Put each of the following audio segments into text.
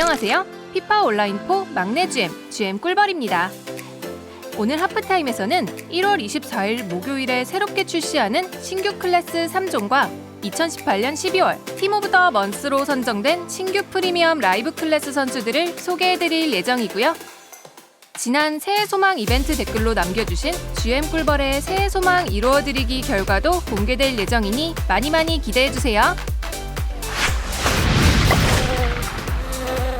안녕하세요. 피파 온라인4 막내 GM, GM 꿀벌입니다. 오늘 하프타임에서는 1월 24일 목요일에 새롭게 출시하는 신규 클래스 3종과 2018년 12월 팀 오브 더 먼스로 선정된 신규 프리미엄 라이브 클래스 선수들을 소개해드릴 예정이고요. 지난 새해 소망 이벤트 댓글로 남겨주신 GM 꿀벌의 새해 소망 이루어드리기 결과도 공개될 예정이니 많이 많이 기대해주세요.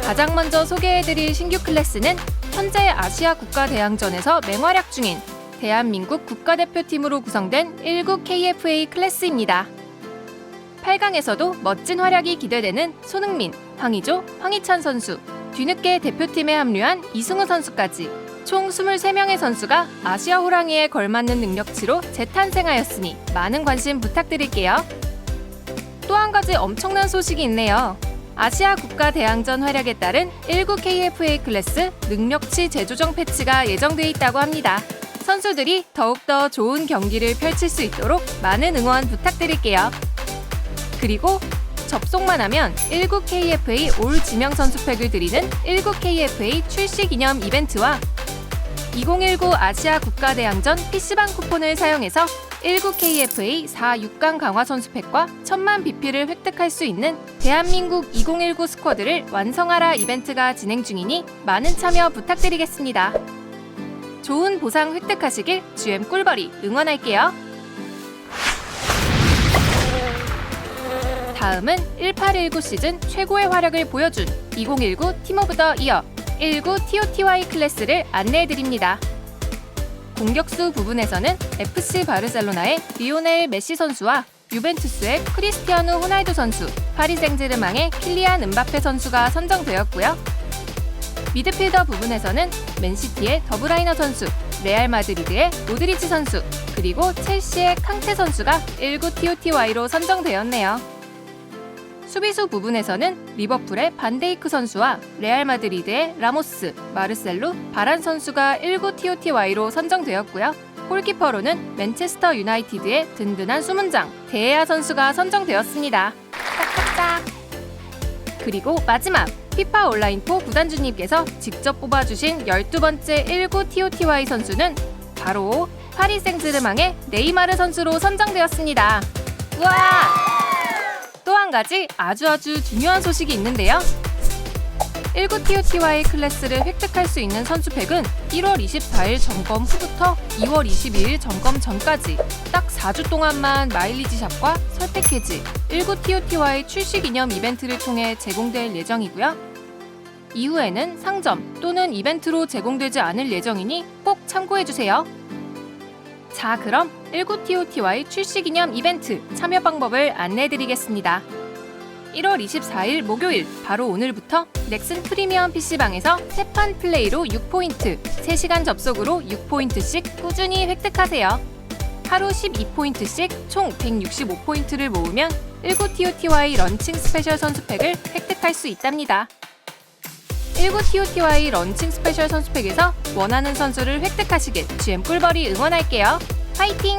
가장 먼저 소개해드릴 신규 클래스는 현재 아시아 국가대항전에서 맹활약 중인 대한민국 국가대표팀으로 구성된 19 KFA 클래스입니다. 8강에서도 멋진 활약이 기대되는 손흥민, 황의조, 황희찬 선수, 뒤늦게 대표팀에 합류한 이승우 선수까지 총 23명의 선수가 아시아 호랑이에 걸맞는 능력치로 재탄생하였으니 많은 관심 부탁드릴게요. 또 한 가지 엄청난 소식이 있네요. 아시아 국가 대항전 활약에 따른 19 KFA 클래스 능력치 재조정 패치가 예정돼 있다고 합니다. 선수들이 더욱더 좋은 경기를 펼칠 수 있도록 많은 응원 부탁드릴게요. 그리고 접속만 하면 19 KFA 올 지명 선수팩을 드리는 19 KFA 출시 기념 이벤트와 2019 아시아 국가대항전 PC방 쿠폰을 사용해서 19KFA 4 6강 강화 선수팩과 1000만 BP를 획득할 수 있는 대한민국 2019 스쿼드를 완성하라 이벤트가 진행 중이니 많은 참여 부탁드리겠습니다. 좋은 보상 획득하시길 GM 꿀벌이 응원할게요. 다음은 1819 시즌 최고의 활약을 보여준 2019 팀 오브 더 이어 19 TOTY 클래스를 안내해드립니다. 공격수 부분에서는 FC 바르셀로나의 리오넬 메시 선수와 유벤투스의 크리스티아누 호날두 선수, 파리 생제르맹의 킬리안 은바페 선수가 선정되었고요. 미드필더 부분에서는 맨시티의 더브라이너 선수, 레알 마드리드의 로드리치 선수, 그리고 첼시의 캉테 선수가 19 TOTY로 선정되었네요. 수비수 부분에서는 리버풀의 반데이크 선수와 레알 마드리드의 라모스, 마르셀루, 바란 선수가 19 TOTY로 선정되었고요. 골키퍼로는 맨체스터 유나이티드의 든든한 수문장 데에아 선수가 선정되었습니다. 짝짝짝. 그리고 마지막 피파 온라인4 구단주님께서 직접 뽑아주신 12번째 19 TOTY 선수는 바로 파리 생제르맹의 네이마르 선수로 선정되었습니다. 우와! 또 한 가지 아주 아주 중요한 소식이 있는데요. 19 TOTY 클래스를 획득할 수 있는 선수팩은 1월 24일 점검 후부터 2월 22일 점검 전까지 딱 4주 동안만 마일리지 샵과 설 패키지 19 TOTY 출시 기념 이벤트를 통해 제공될 예정이고요. 이후에는 상점 또는 이벤트로 제공되지 않을 예정이니 꼭 참고해주세요. 자, 그럼 19TOTY 출시 기념 이벤트 참여 방법을 안내해드리겠습니다. 1월 24일 목요일 바로 오늘부터 넥슨 프리미엄 PC방에서 세판 플레이로 6포인트, 3시간 접속으로 6포인트씩 꾸준히 획득하세요. 하루 12포인트씩 총 165포인트를 모으면 19TOTY 런칭 스페셜 선수팩을 획득할 수 있답니다. 19TOTY 런칭 스페셜 선수팩에서 원하는 선수를 획득하시길 GM 꿀벌이 응원할게요. 파이팅!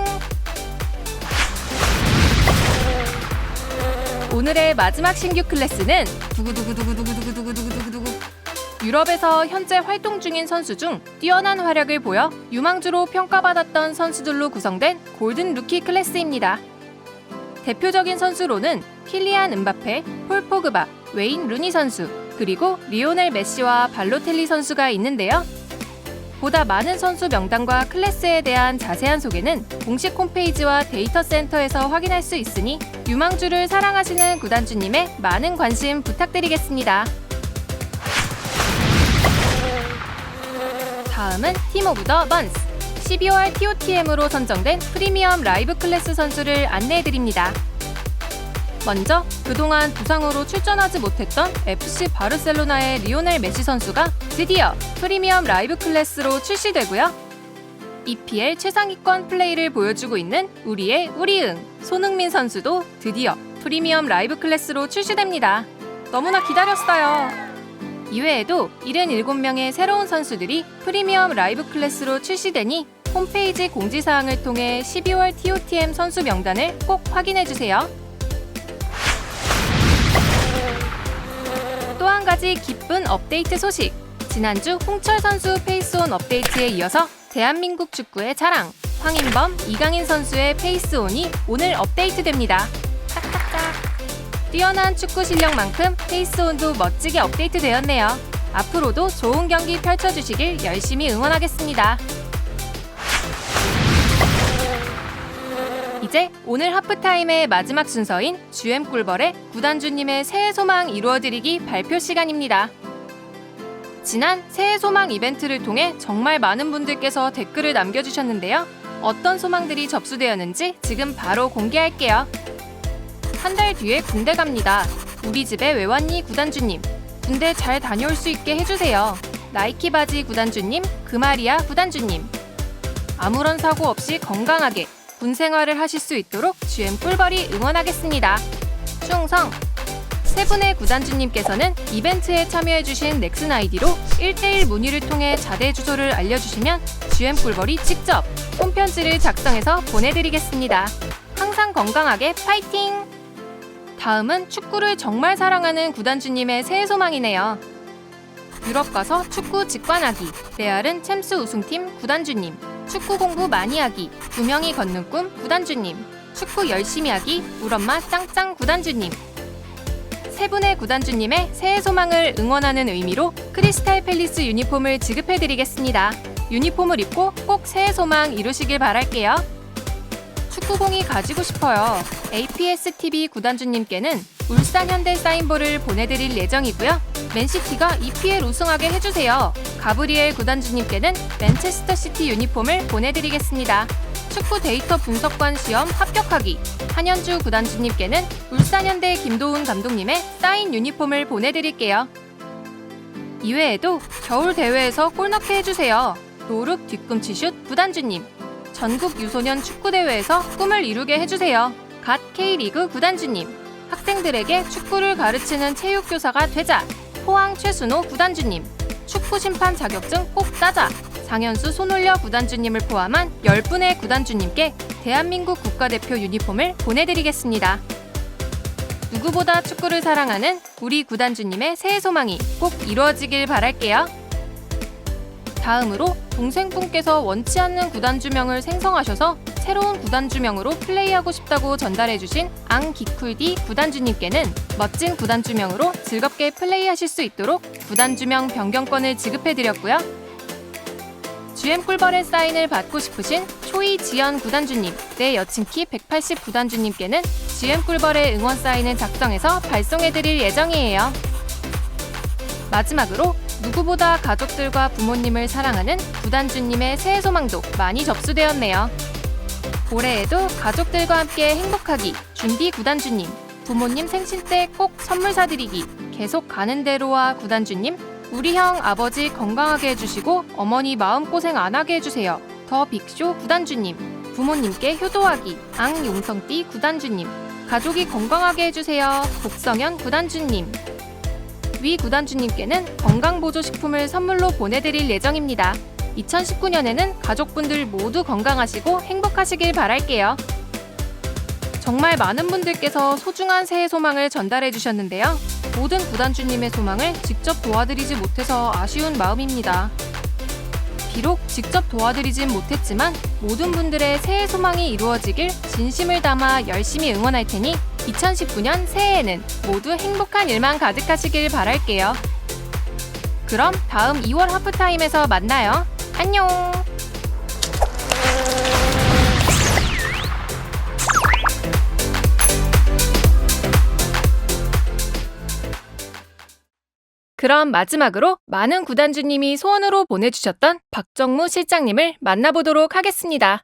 오늘의 마지막 신규 클래스는 두구두구두구두구두구두구두구두구 유럽에서 현재 활동 중인 선수 중 뛰어난 활약을 보여 유망주로 평가받았던 선수들로 구성된 골든 루키 클래스입니다. 대표적인 선수로는 킬리안 은바페, 폴 포그바, 웨인 루니 선수, 그리고 리오넬 메시와 발로텔리 선수가 있는데요. 보다 많은 선수 명단과 클래스에 대한 자세한 소개는 공식 홈페이지와 데이터 센터에서 확인할 수 있으니 유망주를 사랑하시는 구단주님의 많은 관심 부탁드리겠습니다. 다음은 팀 오브 더 먼스 12월 TOTM으로 선정된 프리미엄 라이브 클래스 선수를 안내해드립니다. 먼저 그동안 부상으로 출전하지 못했던 FC 바르셀로나의 리오넬 메시 선수가 드디어 프리미엄 라이브 클래스로 출시되고요. EPL 최상위권 플레이를 보여주고 있는 우리의 우리응 손흥민 선수도 드디어 프리미엄 라이브 클래스로 출시됩니다. 너무나 기다렸어요. 이외에도 77명의 새로운 선수들이 프리미엄 라이브 클래스로 출시되니 홈페이지 공지사항을 통해 12월 TOTM 선수 명단을 꼭 확인해주세요. 또 한 가지 기쁜 업데이트 소식. 지난주 홍철 선수 페이스온 업데이트에 이어서 대한민국 축구의 자랑 황인범, 이강인 선수의 페이스온이 오늘 업데이트됩니다. 뛰어난 축구 실력만큼 페이스온도 멋지게 업데이트되었네요. 앞으로도 좋은 경기 펼쳐주시길 열심히 응원하겠습니다. 이제 오늘 하프타임의 마지막 순서인 GM 꿀벌의 구단주님의 새해 소망 이루어드리기 발표 시간입니다. 지난 새해 소망 이벤트를 통해 정말 많은 분들께서 댓글을 남겨주셨는데요. 어떤 소망들이 접수되었는지 지금 바로 공개할게요. 한 달 뒤에 군대 갑니다. 우리 집에 왜 왔니 구단주님? 군대 잘 다녀올 수 있게 해주세요. 나이키 바지 구단주님, 그마리아 구단주님. 아무런 사고 없이 건강하게 군 생활을 하실 수 있도록 GM 꿀벌이 응원하겠습니다. 충성! 세 분의 구단주님께서는 이벤트에 참여해주신 넥슨 아이디로 1대1 문의를 통해 자대 주소를 알려주시면 GM 꿀벌이 직접 홈편지를 작성해서 보내드리겠습니다. 항상 건강하게 파이팅! 다음은 축구를 정말 사랑하는 구단주님의 새해 소망이네요. 유럽 가서 축구 직관하기. 레알은 챔스 우승팀 구단주님. 축구 공부 많이 하기. 두 명이 걷는 꿈 구단주님. 축구 열심히 하기. 우엄마 짱짱 구단주님. 세 분의 구단주님의 새해 소망을 응원하는 의미로 크리스탈 팰리스 유니폼을 지급해드리겠습니다. 유니폼을 입고 꼭 새해 소망 이루시길 바랄게요. 축구공이 가지고 싶어요. APS TV 구단주님께는 울산 현대 사인볼을 보내드릴 예정이고요. 맨시티가 EPL 우승하게 해주세요. 가브리엘 구단주님께는 맨체스터 시티 유니폼을 보내드리겠습니다. 축구 데이터 분석관 시험 합격하기. 한현주 구단주님께는 울산 현대 김도훈 감독님의 사인 유니폼을 보내드릴게요. 이외에도 겨울 대회에서 골 넣게 해주세요. 노룩 뒤꿈치 슛 구단주님. 전국 유소년 축구대회에서 꿈을 이루게 해주세요. 갓 K리그 구단주님. 학생들에게 축구를 가르치는 체육교사가 되자. 포항 최순호 구단주님. 축구 심판 자격증 꼭 따자. 장현수 손올려 구단주님을 포함한 10분의 구단주님께 대한민국 국가대표 유니폼을 보내드리겠습니다. 누구보다 축구를 사랑하는 우리 구단주님의 새해 소망이 꼭 이루어지길 바랄게요. 다음으로 동생분께서 원치 않는 구단주명을 생성하셔서 새로운 구단주명으로 플레이하고 싶다고 전달해주신 앙기쿨디 구단주님께는 멋진 구단주명으로 즐겁게 플레이하실 수 있도록 구단주명 변경권을 지급해드렸고요. GM 꿀벌의 사인을 받고 싶으신 초이 지연 구단주님, 내 여친 키 180 구단주님께는 GM 꿀벌의 응원 사인을 작성해서 발송해드릴 예정이에요. 마지막으로 누구보다 가족들과 부모님을 사랑하는 구단주님의 새해 소망도 많이 접수되었네요. 올해에도 가족들과 함께 행복하기, 준비 구단주님, 부모님 생신 때 꼭 선물 사드리기, 계속 가는 대로와 구단주님, 우리 형 아버지 건강하게 해주시고 어머니 마음고생 안 하게 해주세요. 더 빅쇼 구단주님, 부모님께 효도하기, 앙용성띠 구단주님, 가족이 건강하게 해주세요. 복성현 구단주님, 위 구단주님께는 건강보조식품을 선물로 보내드릴 예정입니다. 2019년에는 가족분들 모두 건강하시고 행복하시길 바랄게요. 정말 많은 분들께서 소중한 새해 소망을 전달해 주셨는데요. 모든 구단주님의 소망을 직접 도와드리지 못해서 아쉬운 마음입니다. 비록 직접 도와드리진 못했지만 모든 분들의 새해 소망이 이루어지길 진심을 담아 열심히 응원할 테니 2019년 새해에는 모두 행복한 일만 가득하시길 바랄게요. 그럼 다음 2월 하프타임에서 만나요. 안녕! 그럼 마지막으로 많은 구단주님이 소원으로 보내주셨던 박정무 실장님을 만나보도록 하겠습니다.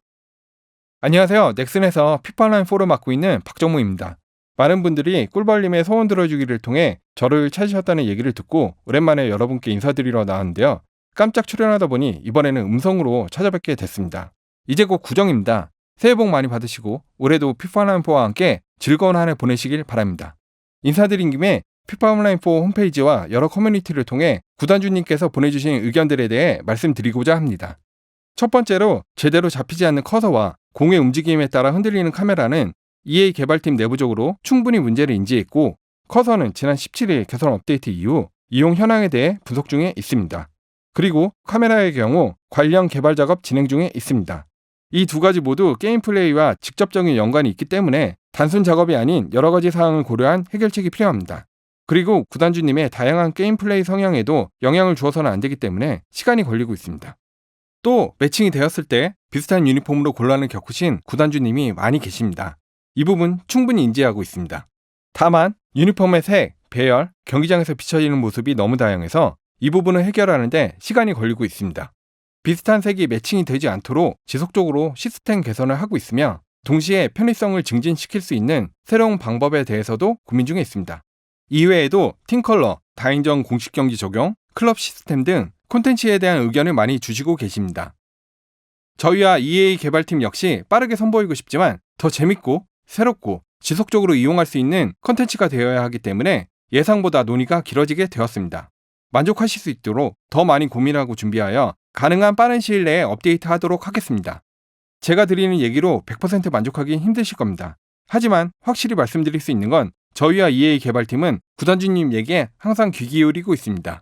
안녕하세요. 넥슨에서 피파라인 포를 맡고 있는 박정무입니다. 많은 분들이 꿀벌님의 소원 들어주기를 통해 저를 찾으셨다는 얘기를 듣고 오랜만에 여러분께 인사드리러 나왔는데요. 깜짝 출연하다 보니 이번에는 음성으로 찾아뵙게 됐습니다. 이제 곧 구정입니다. 새해 복 많이 받으시고 올해도 피파라인 포와 함께 즐거운 한 해 보내시길 바랍니다. 인사드린 김에 피파 온라인 4 홈페이지와 여러 커뮤니티를 통해 구단주님께서 보내주신 의견들에 대해 말씀드리고자 합니다. 첫 번째로 제대로 잡히지 않는 커서와 공의 움직임에 따라 흔들리는 카메라는 EA 개발팀 내부적으로 충분히 문제를 인지했고 커서는 지난 17일 개선 업데이트 이후 이용 현황에 대해 분석 중에 있습니다. 그리고 카메라의 경우 관련 개발 작업 진행 중에 있습니다. 이 두 가지 모두 게임 플레이와 직접적인 연관이 있기 때문에 단순 작업이 아닌 여러 가지 사항을 고려한 해결책이 필요합니다. 그리고 구단주님의 다양한 게임 플레이 성향에도 영향을 주어서는 안 되기 때문에 시간이 걸리고 있습니다. 또 매칭이 되었을 때 비슷한 유니폼으로 곤란을 겪으신 구단주님이 많이 계십니다. 이 부분 충분히 인지하고 있습니다. 다만 유니폼의 색, 배열, 경기장에서 비춰지는 모습이 너무 다양해서 이 부분을 해결하는데 시간이 걸리고 있습니다. 비슷한 색이 매칭이 되지 않도록 지속적으로 시스템 개선을 하고 있으며 동시에 편의성을 증진시킬 수 있는 새로운 방법에 대해서도 고민 중에 있습니다. 이외에도 팀컬러, 다인전 공식 경기 적용, 클럽 시스템 등 콘텐츠에 대한 의견을 많이 주시고 계십니다. 저희와 EA 개발팀 역시 빠르게 선보이고 싶지만 더 재밌고 새롭고 지속적으로 이용할 수 있는 콘텐츠가 되어야 하기 때문에 예상보다 논의가 길어지게 되었습니다. 만족하실 수 있도록 더 많이 고민하고 준비하여 가능한 빠른 시일 내에 업데이트 하도록 하겠습니다. 제가 드리는 얘기로 100% 만족하기 힘드실 겁니다. 하지만 확실히 말씀드릴 수 있는 건 저희와 EA 개발팀은 구단주님 얘기에 항상 귀 기울이고 있습니다.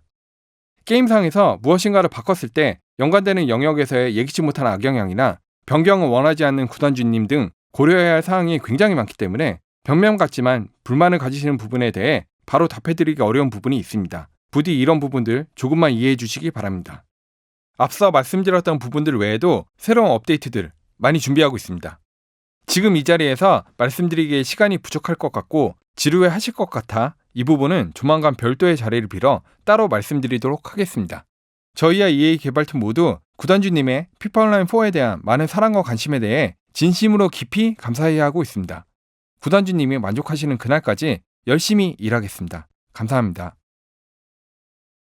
게임상에서 무엇인가를 바꿨을 때 연관되는 영역에서의 예기치 못한 악영향이나 변경을 원하지 않는 구단주님 등 고려해야 할 사항이 굉장히 많기 때문에 변명 같지만 불만을 가지시는 부분에 대해 바로 답해드리기 어려운 부분이 있습니다. 부디 이런 부분들 조금만 이해해 주시기 바랍니다. 앞서 말씀드렸던 부분들 외에도 새로운 업데이트들 많이 준비하고 있습니다. 지금 이 자리에서 말씀드리기에 시간이 부족할 것 같고 지루해 하실 것 같아 이 부분은 조만간 별도의 자리를 빌어 따로 말씀드리도록 하겠습니다. 저희와 EA 개발팀 모두 구단주님의 피파 온라인 4에 대한 많은 사랑과 관심에 대해 진심으로 깊이 감사해야 하고 있습니다. 구단주님이 만족하시는 그날까지 열심히 일하겠습니다. 감사합니다.